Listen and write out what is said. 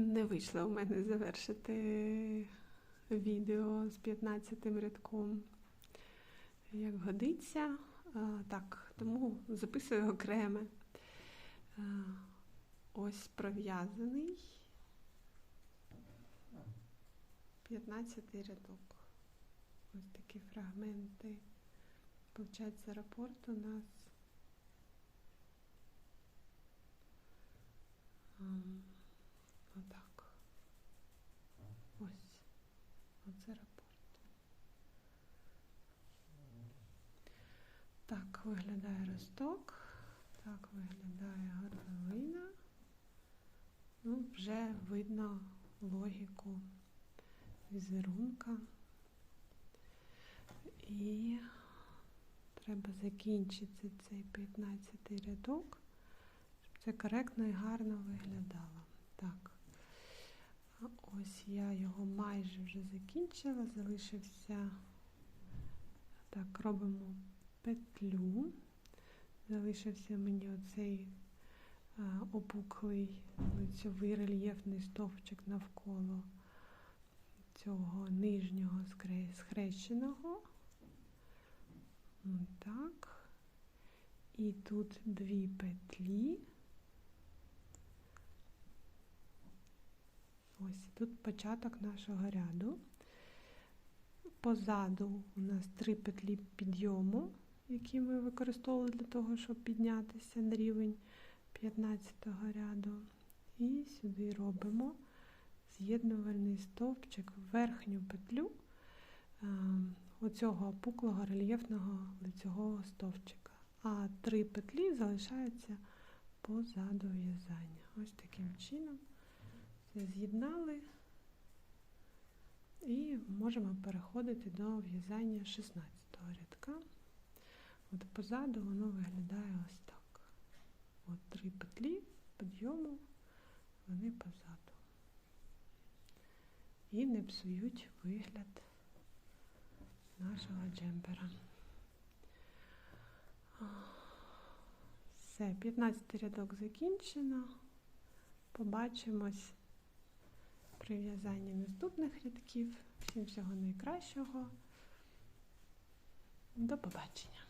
Не вийшло у мене завершити відео з 15 рядком, як годиться. Так, тому записую окреме. Ось пров'язаний 15 рядок. Ось такі фрагменти. Получається, рапорт у нас. ам, Отак. Ось. Оце рапорт. Так виглядає росток. Так виглядає горловина. Ну, вже видно логіку візерунка. І треба закінчити цей 15 рядок, щоб це коректно і гарно виглядало. Так. Ось я його майже вже закінчила, залишився. Так, робимо петлю. Залишився мені оцей опуклий лицьовий рельєфний стовпчик навколо цього нижнього схрещеного. Так. І тут дві петлі. Ось тут початок нашого ряду. Позаду у нас три петлі підйому, які ми використовували для того, щоб піднятися на рівень 15 ряду. І сюди робимо з'єднувальний стовпчик в верхню петлю е, оцього опуклого рельєфного лицьового стовпчика. А три петлі залишаються позаду в'язання. Ось таким чином все з'єднали і можемо переходити до в'язання 16 рядка. От позаду воно виглядає ось так. От три петлі підйому, вони позаду. І не псують вигляд нашого джемпера. Все, 15 рядок закінчено. Побачимось при в'язанні наступних рядків. Всім всього найкращого. До побачення!